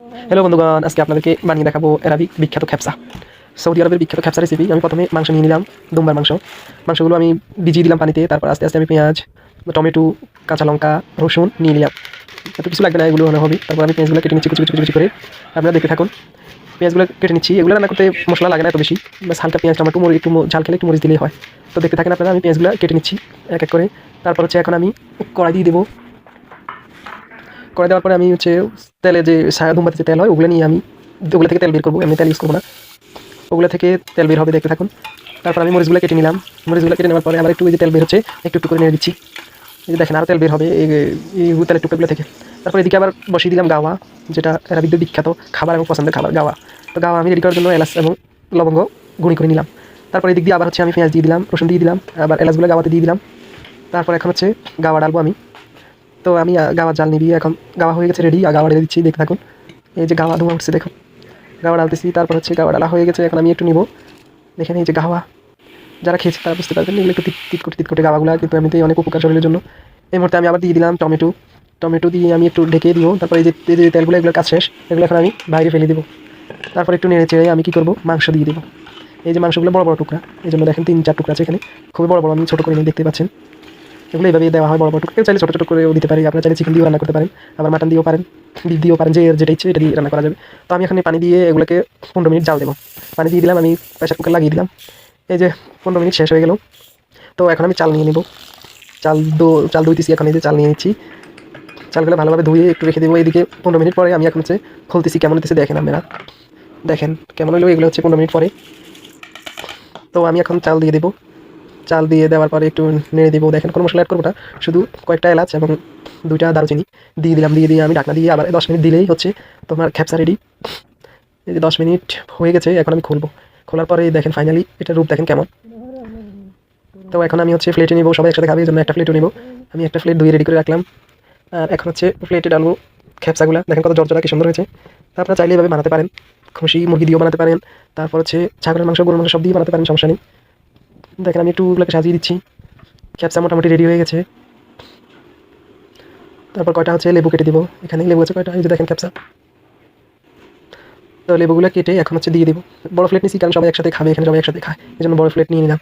Hello বন্ধুগণ, আজকে আপনাদেরকে বানিয়ে দেখাবো অ্যারাবিক বিখ্যাত খ্যাপসা। সৌদি আরবের বিখ্যাত খ্যাপসা রেসিপি আমি প্রথমে মাংস নিয়ে নিলাম, দুম্বার মাংস। মাংসগুলো আমি ভিজিয়ে দিলাম পানিতে, তারপর আস্তে আস্তে আমি পেঁয়াজ, টমেটো, কাঁচা লঙ্কা, রসুন নিয়ে নিলাম। এত কিছু লাগবে না, এগুলো হলে হবে। তারপর আমি পেঁয়াজগুলো কেটে নিচ্ছি, কুচি কুচি কুচি করে। আপনারা দেখতে থাকুন। পেঁয়াজগুলো কেটে নিচ্ছি, এগুলো রান্না করতে মশলা লাগে না এত বেশি। বাস হালকা পেঁয়াজ, টমেটো, মরিচ, একটু ঝাল খেলে একটু মরিচ দিলেই হয়। তো দেখতে থাকেন আপনারা, আমি পেঁয়াজগুলো কেটে নিচ্ছি এক এক করে। তারপর হচ্ছে এখন আমি কড়াই দিয়ে দেবো করে দেওয়ার পরে আমি হচ্ছে তেলে যে সায়া ধুমবাতি যে তেল হয়, ওগুলো নিয়ে আমি ওগুলো থেকে তেল বের করব, এমনি তেল ইউজ করব না। ওগুলো থেকে তেল বের হবে, দেখতে থাকুন। তারপর আমি মরিচগুলো কেটে নিলাম। মরিচগুলো কেটে নেওয়ার পরে আবার একটু যে তেল বের হচ্ছে, একটু একটু করে নিয়ে দিচ্ছি। এই দেখেন আরও তেল বের হবে, এই তেলের টুকরোগুলো থেকে। তারপর এদিকে আবার বসিয়ে দিলাম গাওয়া, যেটা অ্যারাবিকদের বিখ্যাত খাবার এবং পছন্দের খাবার, গাওয়া। তো গাওয়া আমি রেডি করার জন্য এলাচ এবং লবঙ্গ গুঁড়ি করে নিলাম। তারপর এদিক দিয়ে আবার হচ্ছে আমি পেঁয়াজ দিয়ে দিলাম, রসুন দিয়ে দিলাম, আবার এলাচগুলো গাওয়াতে দিয়ে দিলাম। তারপর এখন হচ্ছে গাওয়া ডালবো আমি। তো আমি গাওয়া জাল নিবি, এখন গাওয়া হয়ে গেছে রেডি আর গাওয়া ঢেলে দিচ্ছি, দেখতে থাকুন। এই যে গাওয়া ধোঁয়া উঠছে, দেখুন। গাওয়া ডালতেছি তারপর হচ্ছে গাওয়া ডালা হয়ে গেছে, এখন আমি একটু নিব। দেখেন এই যে গাওয়া, যারা খেয়েছে তারা বুঝতে পারবেন, এগুলো একটু তিত তিত করে তিত করে গাওয়াগুলো, কিন্তু এমনিতেই অনেক উপকার শরীরের জন্য। এই মুহূর্তে আমি আবার দিয়ে দিলাম টমেটো। টমেটো দিয়ে আমি একটু ঢেকে দিব, তারপর এই যে যে তেলগুলো এগুলো কাজ শেষ, এগুলো এখন আমি বাইরে ফেলে দেবো। তারপর একটু নেড়ে চেড়ে আমি কী করব, মাংস দিয়ে দেবো। এই যে মাংসগুলো বড় বড় টুকরা, এই জন্য দেখেন তিন চার টুকরা আছে এখানে, খুবই বড় বড়, আমি ছোটো করে দেখতে পাচ্ছেন। এগুলো এইভাবে দেওয়া হয়, বড় বড় কেউ চাইলে ছোটো ছোটো করেও দিতে পারি। আপনারা চাইলে চিকেন দিয়েও রান্না করতে পারেন, আবার মাটন দিয়েও পারেন, বিফ দিয়েও পারেন, যে যেটা ইচ্ছে এটা দিয়ে রান্না করা যাবে। তো আমি এখানে পানি দিয়ে এগুলোকে পনেরো মিনিট জাল দেবো। পানি দিয়ে দিলাম, আমি প্রেশার কুকার লাগিয়ে দিলাম। এই যে পনেরো মিনিট শেষ হয়ে গেল। তো এখন আমি চাল নিয়ে নেব। চাল দো, চাল ধুইতেছি এখন এই যে চাল নিয়ে নিচ্ছি। চালগুলো ভালোভাবে ধুয়ে একটু রেখে দেবো। এদিকে পনেরো মিনিট পরে আমি এখন হচ্ছে খুলতেছি কেমন হতেছে দেখেন আপনারা। দেখেন কেমন হলো, এগুলো হচ্ছে পনেরো মিনিট পরে। তো আমি এখন চাল দিয়ে দেবো। চাল দিয়ে দেওয়ার পরে একটু নেড়ে দিব। দেখেন, কোনো মশলা অ্যাড করব শুধু কয়েকটা এলাচ এবং দুইটা দারুচিনি দিয়ে দিলাম। দিয়ে দিয়ে আমি ঢাকনা দিয়ে আবার দশ মিনিট দিলেই হচ্ছে তোমার খ্যাপসা রেডি এই যে দশ মিনিট হয়ে গেছে, এখন আমি খুলবো। খোলার পরে দেখেন ফাইনালি এটা রূপ দেখেন কেমন। তো এখন আমি হচ্ছে প্লেটে নিবো, সবাই একসাথে খাবে, এই জন্য একটা প্লেটও নিবো। আমি একটা প্লেট ধুয়ে রেডি করে রাখলাম। আর এখন হচ্ছে প্লেটে ডালবো খ্যাপসাগুলো। দেখেন কত জর্জরা কি সুন্দর হয়েছে। তা আপনারা চাইলে এভাবে বানাতে পারেন। খুশি, মুরগি দিয়েও বানাতে পারেন। তারপর হচ্ছে ছাগলের মাংস, গরুর মাংস সব দিয়ে বানাতে পারেন, সমস্যা নেই। দেখেন, আমি একটু ওগুলোকে সাজিয়ে দিচ্ছি। ক্যাপসা মোটামুটি রেডি হয়ে গেছে। তারপর কয়টা হচ্ছে লেবু কেটে দিব। এখানে লেবু আছে কয়টা? এই যে দেখেন ক্যাপসা। তো লেবুগুলো কেটে এখন হচ্ছে দিয়ে দিব। বড় প্লেট নিয়েছি কারণ সবাই একসাথে খাবে, এখানে সবাই একসাথে খায়। এই জন্য বড় প্লেট নিয়ে নিলাম।